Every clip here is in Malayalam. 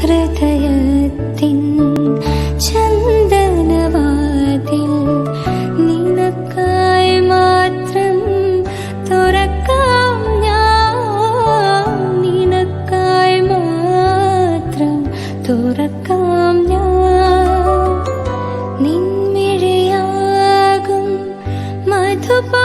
ഹൃദയത്തിൻ ചന്ദനവാതിൽ നിനക്കായി മാത്രം തുറക്കാം ഞാൻ. നിനക്കായി മാത്രം തുറക്കാം ഞാൻ. നിൻമിഴയാകും മധുപാത്രത്തിലെ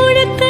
முழக்க